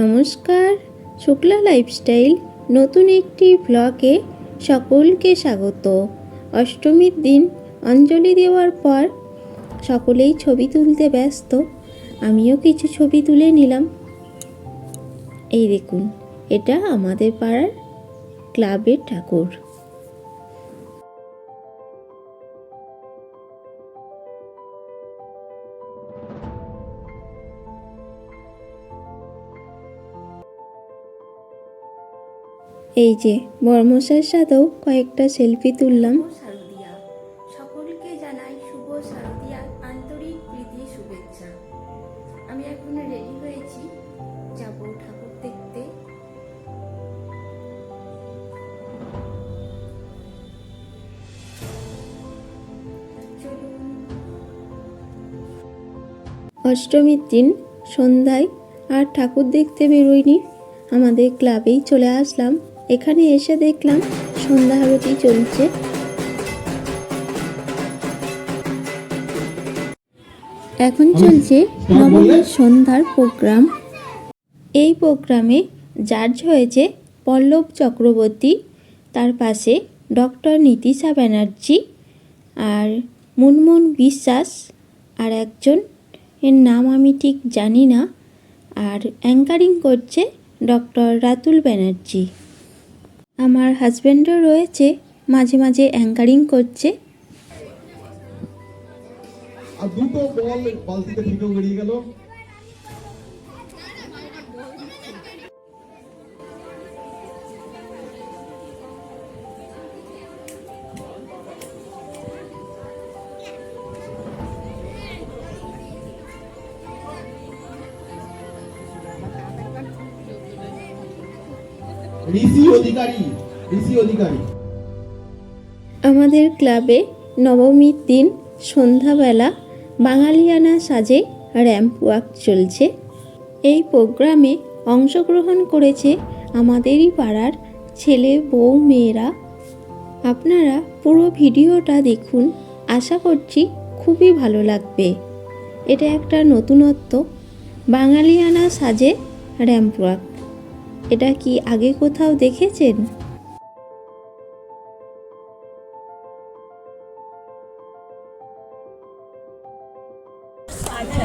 নমস্কার, শুক্লা লাইফস্টাইল নতুন একটি ব্লগে সকলকে স্বাগত। অষ্টমীর দিন অঞ্জলি দেওয়ার পর সকলেই ছবি তুলতে ব্যস্ত, আমিও কিছু ছবি তুলে নিলাম। এই দেখুন, এটা আমাদের পাড়ার ক্লাবের ঠাকুর। এই যে বর্মশার সাথেও কয়েকটা সেলফি তুললাম। শারদিয়া। সকলকে জানাই শুভ শারদিয়ার আন্তরিক প্রীতি শুভেচ্ছা। আমি এখন রেডি হয়েছি। যাব ঠাকুর দেখতে। অষ্টমীর দিন সন্ধ্যায় আর ঠাকুর দেখতে বেরোইনি। আমাদের ক্লাবেই চলে আসলাম। এখানে এসে দেখলাম সন্ধ্যা আরতি চলছে। এখন চলছে নবমীর সন্ধ্যার প্রোগ্রাম। এই প্রোগ্রামে জাজ হয়েছে পল্লব চক্রবর্তী তার পাশে ডক্টর নীতিশা ব্যানার্জি আর মুনমুন বিশ্বাস আর একজন এর নাম আমি ঠিক জানি না আর অ্যাঙ্কারিং করছে ডক্টর রাতুল ব্যানার্জি। আমার হাজব্যান্ডও রয়েছে মাঝে মাঝে অ্যাঙ্কারিং করছে। আর দুটো বল বালতিতে বেরিয়ে গেল। ঋষি অধিকারী ঋষি অধিকারী। আমাদের ক্লাবে নবমীর দিন সন্ধ্যাবেলা বাঙালিয়ানা সাজে র্যাম্প ওয়াক চলছে। এই প্রোগ্রামে অংশগ্রহণ করেছে আমাদেরই পাড়ার ছেলে, বউ, মেয়েরা। আপনারা পুরো ভিডিওটা দেখুন, আশা করছি খুবই ভালো লাগবে। এটা একটা নতুনত্ব, বাঙালিয়ানা সাজে র্যাম্প ওয়াক। এটা কি আগে কোথাও দেখেছেন? আচ্ছা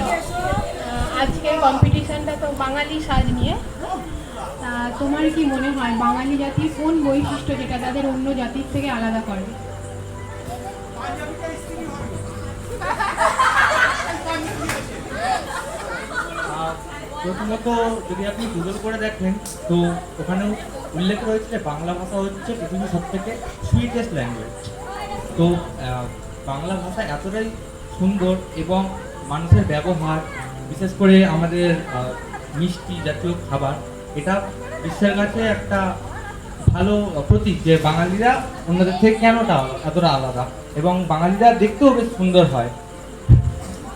আজকের কম্পিটিশনটা তো বাঙালি সাজ নিয়ে। তোমার কি মনে হয় বাঙালি জাতির কোন বৈশিষ্ট্য যেটা তাদের অন্য জাতির থেকে আলাদা করে? প্রথমত যদি আপনি গুগল করে দেখেন, তো ওখানে উল্লেখ রয়েছে যে বাংলা ভাষা হচ্ছে পৃথিবীর সব থেকে সুইটেস্ট ল্যাঙ্গুয়েজ তো বাংলা ভাষা এতটাই সুন্দর এবং মানুষের ব্যবহার, বিশেষ করে আমাদের মিষ্টি জাতীয় খাবার, এটা বিশ্বের কাছে একটা ভালো প্রতীক যে বাঙালিরা অন্যদের থেকে কেনটা এতটা আলাদা এবং বাঙালিরা দেখতেও বেশ সুন্দর হয়।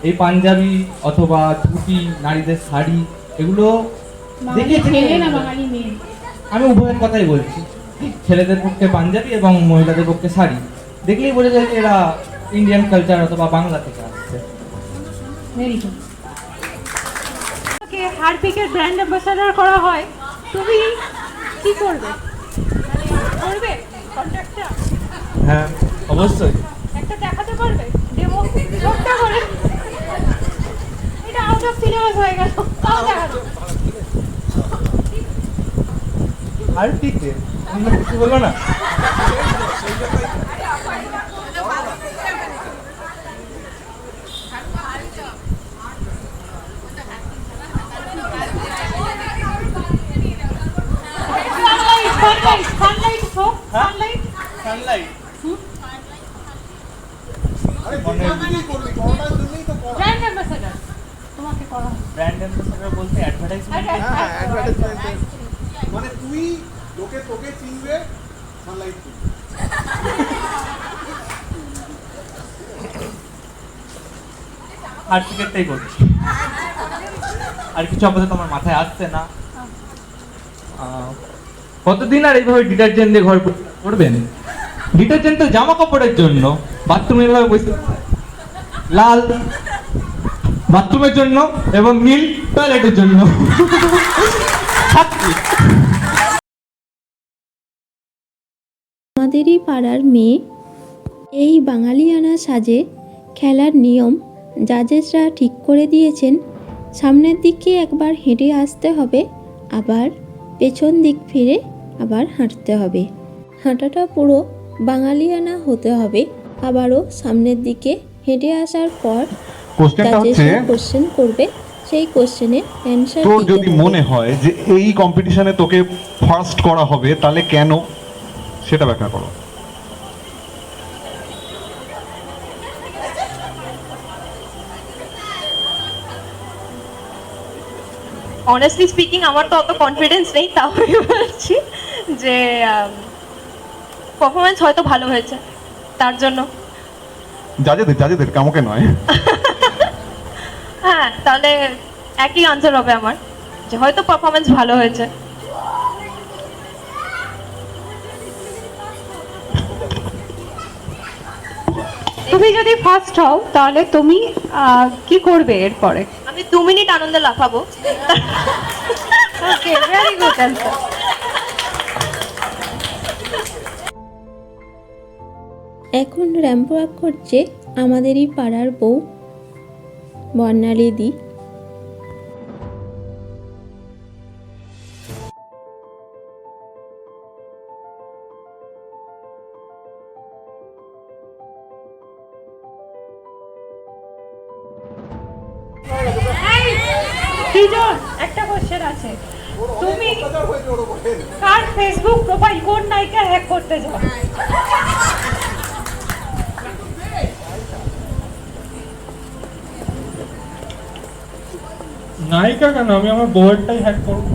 এই পাঞ্জাবি অথবা ধুতি, নারীদের শাড়ি এগুলো দেখে আমি উভয়ের কথাই বলছি। ছেলেদের পক্ষে পাঞ্জাবি এবং মহিলাদের পক্ষে শাড়ি। দেখলেই বোঝা যায় যে এরা ইন্ডিয়ান কালচার অথবা বাংলা থেকে আসছে। হারপিকের ব্র্যান্ড অ্যাম্বাসাডার করা হয়। তুমি কি করবে? করবে? কন্ট্রাক্টটা হ্যাঁ অবশ্যই। একটা দেখাতে পারবে? ডেমো ছোট্ট করে এটা আউট অফ সিনেমাস হয়ে গেল। আর ঠিক কিছু বলো না Sunlight Sunlight Sunlight show Sunlight Sunlight brand ambassador তোমাকে করা হবে ব্র্যান্ড অ্যাম্বাসাডার বলতে অ্যাডভার্টাইজমেন্ট মানে তুই লোকে তোকে চিনবে সানলাইট আর টিকেটটাই করছি আর কিছু আপাতত আমার মাথায় আসছে না। কতদিন আর এইভাবে ডিটারজেন্ট দিয়ে ঘর করবেন ডিটারজেন্ট তো জামা কাপড়ের জন্য। বাথরুমে এভাবে বসে লাল। বাথরুমের জন্য এবং নীল টয়লেটের জন্য। আমাদেরই পাড়ার মেয়ে এই বাঙালিয়ানা সাজে খেলার নিয়ম জাজেসরা ঠিক করে দিয়েছেন। সামনের দিকে একবার হেঁটে আসতে হবে আবার পেছন দিক ফিরে আবার হাঁটতে হবে। হাঁটাটা পুরো বাঙালিয়ানা হতে হবে। আবারও সামনের দিকে হেঁটে আসার পর কোশ্চেনটা হচ্ছে কোশ্চেন করবে। সেই কোশ্চেনের অ্যান্সার তোর যদি মনে হয় যে এই কম্পিটিশনে তোকে ফার্স্ট করা হবে তাহলে কেন? সেটা ব্যাখ্যা করো। অনেস্টলি স্পিকিং আমার তো অত কনফিডেন্স নেই তাও আমি বলছি যে পারফরমেন্স হয়তো ভালো হয়েছে তার জন্য। জাজেদের জাজেদের কামকে নয়। হ্যাঁ তাহলে একই আনসার হবে আমার যে হয়তো পারফরমেন্স ভালো হয়েছে। তুমি যদি ফার্স্ট হও তাহলে তুমি আহ, কি করবে এরপরে? আমি দু মিনিট আনন্দে লাফাবো। ওকে ভেরি গুড অ্যান্সার এখন র্যাম্প ওয়াক করছে আমাদেরই পাড়ার বউ বর্ণালীদি। সৃজন একটা কোশ্চেন আছে। তুমি কার ফেসবুক প্রোফাইল কোন নায়িকা হ্যাক করতে যাও? নায়িকা কেন? আমি আমার বউয়েরটাই হ্যাক করব।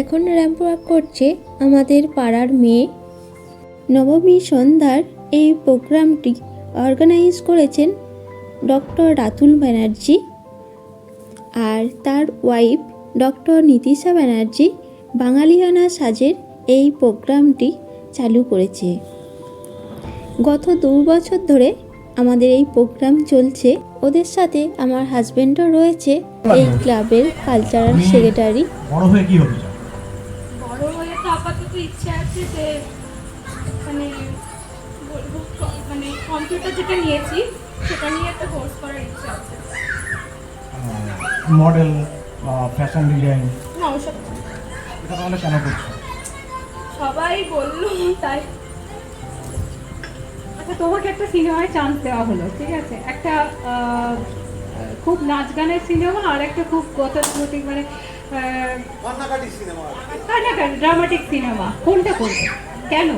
এখন র্যাম্প ওয়াক করছে আমাদের পাড়ার মেয়ে। নবমী সন্ধ্যার এই প্রোগ্রামটি অর্গানাইজ করেছেন ডক্টর রাতুল ব্যানার্জি আর তার ওয়াইফ ডক্টর নীতিশা ব্যানার্জি। বাঙালিয়ানা সাজের এই প্রোগ্রামটি চালু করেছে। গত দু বছর ধরে আমাদের এই প্রোগ্রাম চলছে। ওদের সাথে আমার হাজবেন্ডও রয়েছে এই ক্লাবের কালচারাল সেক্রেটারি বড় হয়ে কি হতে চাও? বড় হয়ে তো আপাতত ইচ্ছে আছে যে মানে বলব মানে কম্পিউটার যেটা নিয়েছি সেটা নিয়ে একটা কোর্স করার ইচ্ছা আছে। মডেল ফ্যাশন ডিজাইন না ওসব। এটা তাহলে কেন করছ? সবাই বলল তাই আচ্ছা তোমাকে একটা সিনেমায় চান্স দেওয়া হলো ঠিক আছে? একটা খুব নাচ গানের সিনেমা আর একটা খুব গতানুগতিক মানে কান্নাকাটি ড্রামাটিক সিনেমা। কোনটা করবে? কেন?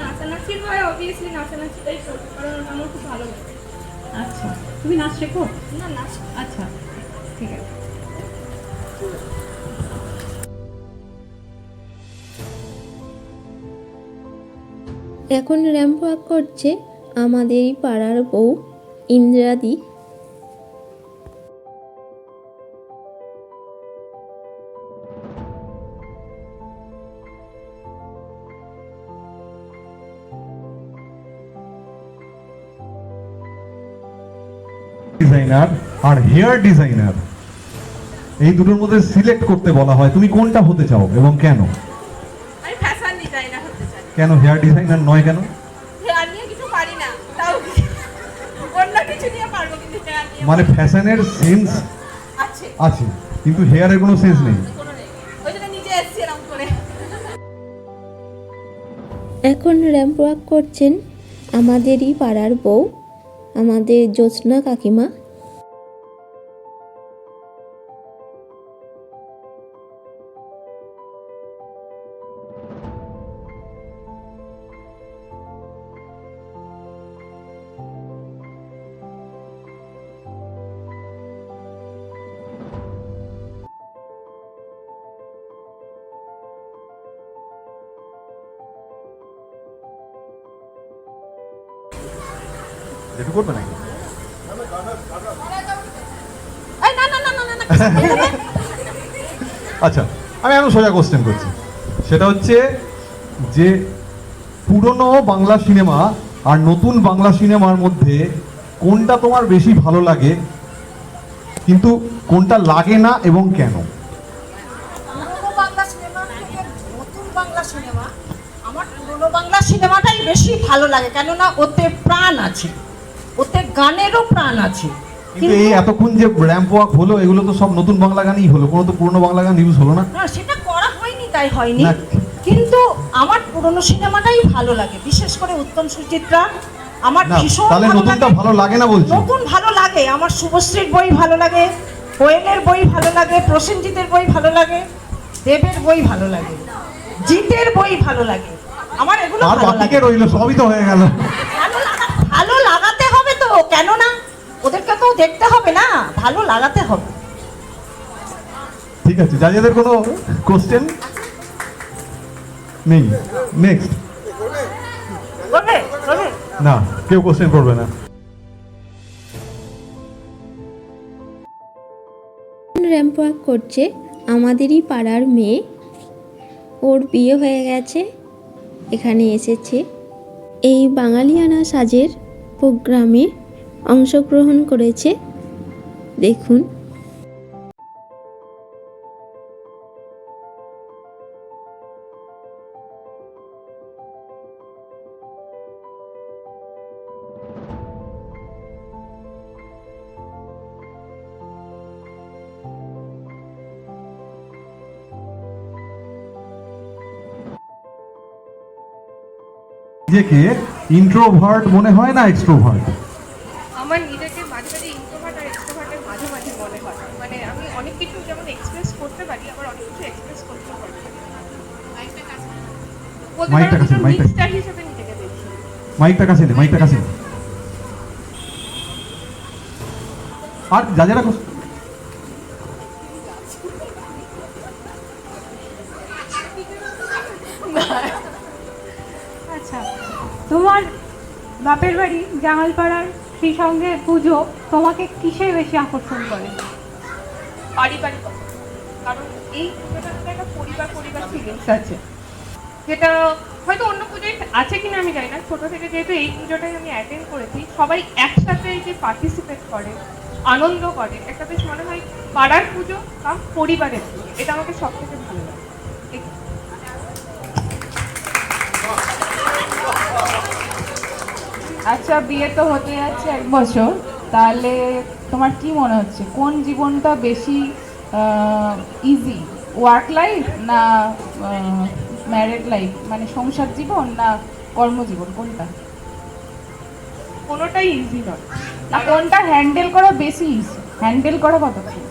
নাচানাচির হয় অবভিয়াসলি নাচানাচিটাই করব কারণ ওটা আমার খুব ভালো লাগে। আচ্ছা। তুমি নাচ শেখো? না নাচ। আচ্ছা ঠিক আছে। এখন র্যাম্প ওয়াক করছে আমাদেরই পাড়ার বউ, ইন্দ্রাদি। ডিজাইনার আর হেয়ার ডিজাইনার এই দুটোর মধ্যে সিলেক্ট করতে বলা হয়। তুমি কোনটা হতে চাও এবং কেন? কেন? হেয়ার ডিজাইনার নয় কেন? হেয়ার নিয়ে কিছু পারি না তাও অন্য কিছু নিয়ে পারব কিন্তু হেয়ার নিয়ে মানে ফ্যাশনের সেন্স আছে। আছে কিন্তু হেয়ারের কোনো সেন্স নেই। এখন র্যাম্প ওয়াক করছেন আমাদেরই পাড়ার বউ আমাদের জ্যোৎস্না কাকিমা। করবে নাকি? আচ্ছা আমি এখন সোজা কোশ্চেন করছি। সেটা হচ্ছে যে পুরনো বাংলা সিনেমা আর নতুন বাংলা সিনেমার মধ্যে কোনটা তোমার বেশি ভালো লাগে? কিন্তু কোনটা লাগে না এবং কেন? আমার পুরোনো বাংলা সিনেমাটাই বেশি ভালো লাগে কেননা ওতে প্রাণ আছে। ওতে গানেরও প্রাণ আছে। কিন্তু এই এতক্ষণ যে র্যাম্প ওয়াক হলো এগুলো তো সব নতুন বাংলা গানই হলো কোনো তো পুরনো বাংলা গান ইউজ হলো না। না সেটা করা হয়নি তাই হয়নি। কিন্তু আমার পুরোনো সিনেমাটাই ভালো লাগে বিশেষ করে উত্তম সুচিত্রা। আমার ভীষণ তাহলে নতুনটা লাগে। ভালো লাগে না বলছি। নতুন ভালো লাগে আমার শুভশ্রীর বই ভালো লাগে কোয়েলের বই ভালো লাগে প্রসেনজিতের বই ভালো লাগে দেবের বই ভালো লাগে জিতের বই ভালো লাগে। আমার এগুলো ভালো লাগে। রইল সবই তো হয়ে গেল। ভালো লাগা- ভালো তো কেন না ওদেরকে তো দেখতে হবে না ভালো লাগাতে হবে। ঠিক আছে যাদের কোনো কোশ্চেন নেই। নেক্সট না কেউ কোশ্চেন করবে না। র্যাম্প ওয়াক করছে আমাদেরই পাড়ার মেয়ে। ওর বিয়ে হয়ে গেছে এখানে এসেছে। এই বাঙালিয়ানা সাজের প্রোগ্রামে অংশগ্রহণ করেছে। দেখুন। নিজেকে ইন্ট্রোভার্ট মনে হয় না এক্সট্রোভার্ট আমার নিজেকে মাঝে মাঝে ইন্ট্রোভার্ট আর এক্সট্রোভার্টের মাঝামাঝি মনে হয়। মানে আমি অনেক কিছু যেমন এক্সপ্রেস করতে পারি আবার অনেক কিছু এক্সপ্রেস করতে পারি। মাইকটা কাছে, মাইকটা। মাইকটা কাছে মাইকটা কাছে আর যা যারা বাপের বাড়ি জামালপাড়ার সেই সঙ্গে পুজো তোমাকে কিসে বেশি আকর্ষণ করে? পারিবারিক কারণ এই মধ্যে একটা পরিবার পরিবার ফিলিংস আছে যেটা হয়তো অন্য পুজোয় আছে কিনা আমি জানি না। ছোট থেকে যেহেতু এই পুজোটাই আমি অ্যাটেন্ড করেছি সবাই একসাথে যে পার্টিসিপেট করে আনন্দ করে একটা বেশ মনে হয় পাড়ার পুজো বা পরিবারের পুজো এটা আমাকে সব থেকে ভালো আচ্ছা বিয়ে তো হতে যাচ্ছে এক বছর। তাহলে তোমার কি মনে হচ্ছে? কোন জীবনটা বেশি ইজি ওয়ার্ক লাইফ না ম্যারেড লাইফ মানে সংসার জীবন না কর্মজীবন? কোনটা? কোনোটাই ইজি নয়। না কোনটা হ্যান্ডেল করা বেশি ইজি হ্যান্ডেল করা কতক্ষণ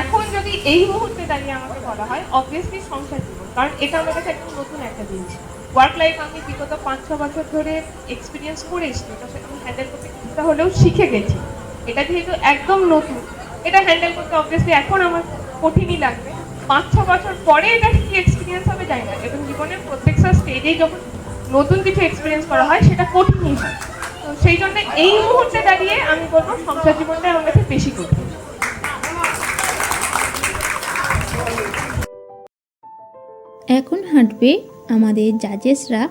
এখন যদি এই মুহূর্তে দাঁড়িয়ে আমাকে বলা হয় অবভিয়াসলি সংসার জীবন কারণ এটা আমার কাছে একদম নতুন একটা জিনিস। ওয়ার্ক লাইফ আমি বিগত পাঁচ, ছ বছর ধরে এক্সপিরিয়েন্স করে এসেছি। এটা আমি হ্যান্ডেল করতে কিছুটা হলেও শিখে গেছি। এটা যেহেতু একদম নতুন, এটা হ্যান্ডেল করতে অবভিয়াসলি এখন আমার কঠিনই লাগবে। পাঁচ, ছ বছর পরে এটা কি এক্সপিরিয়েন্স হবে জানি না। এবং জীবনের প্রত্যেকটা স্টেজেই যখন নতুন কিছু এক্সপিরিয়েন্স করা হয়, সেটা কঠিনই হয়। তো সেই জন্য এই মুহূর্তে দাঁড়িয়ে আমি বলব, সংসার জীবনটা আমার কাছে বেশি কঠিন। এখন হাঁটবে আমাদের জাজেসরা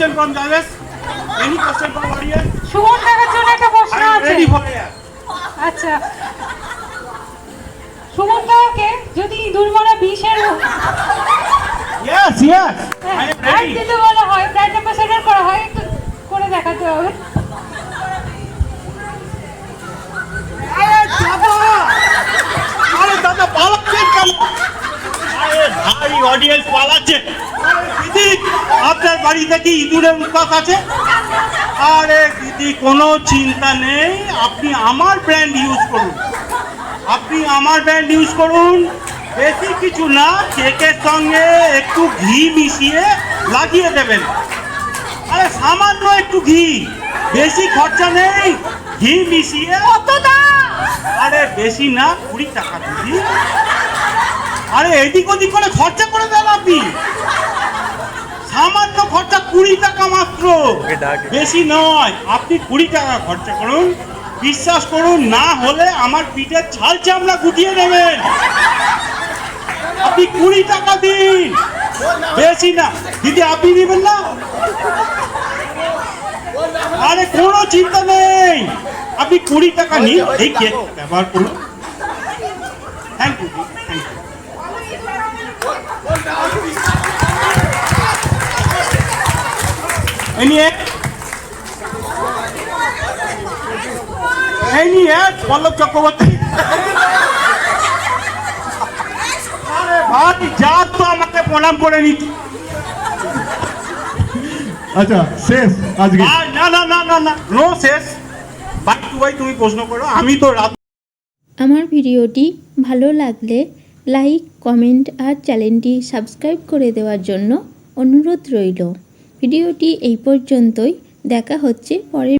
Question from judges? Any question from audience? Suman কাকার জন্য একটা প্রশ্ন I am আছে ready for it. আচ্ছা সুমন কাকাকে যদি দুর্মরা বিষের Yes, yes. I am ad ready. দিতে বলা হয় ব্র্যান্ড অ্যাম্বাসেডর করা হয় একটু করে দেখাতে হবে আরে দাদা আরে দাদা পালাচ্ছেন কেন আরে ভাই অডিয়েন্স পালাচ্ছে বাড়িতে কি ইঁদুরের উৎপাত আছে? আরে দিদি কোনো চিন্তা নেই। আপনি আমার ব্র্যান্ড ইউজ করুন। আপনি আমার ব্র্যান্ড ইউজ করুন। বেশি কিছু না কেকের সঙ্গে একটু ঘি মিশিয়ে লাগিয়ে দেবেন। আরে সামান্য একটু ঘি। বেশি খরচা নেই। ঘি মিশিয়ে আরে বেশি না কুড়ি টাকা দিদি। আরে এদিক ওদিক করে খরচা করে দেন আপনি। কুড়ি টাকা মাত্র। বেশি নয় আপনি কুড়ি টাকা খরচা করুন। বিশ্বাস করুন না হলে আমার পিঠের ছাল চামড়া গুটিয়ে নেবেন। আপনি কুড়ি টাকা দিন। বেশি না। দিদি আপনি দিবেন না? আরে কোনো চিন্তা নেই। আপনি কুড়ি টাকা নিন। এই কেক ব্যবহার করুন। এই নিয়ে। এই নিয়ে পল্লব চক্রবর্তী। ভাই যা তো আমাকে প্রণাম করে নিচ্ছি আচ্ছা শেষ আজকে। না না না না না নো শেষ। বাই টু তুমি প্রশ্ন করো আমি তো রাত আমার ভিডিওটি ভালো লাগলে লাইক কমেন্ট আর চ্যানেলটি সাবস্ক্রাইব করে দেওয়ার জন্য অনুরোধ রইল। ভিডিওটি এই পর্যন্তই। দেখা হচ্ছে পরের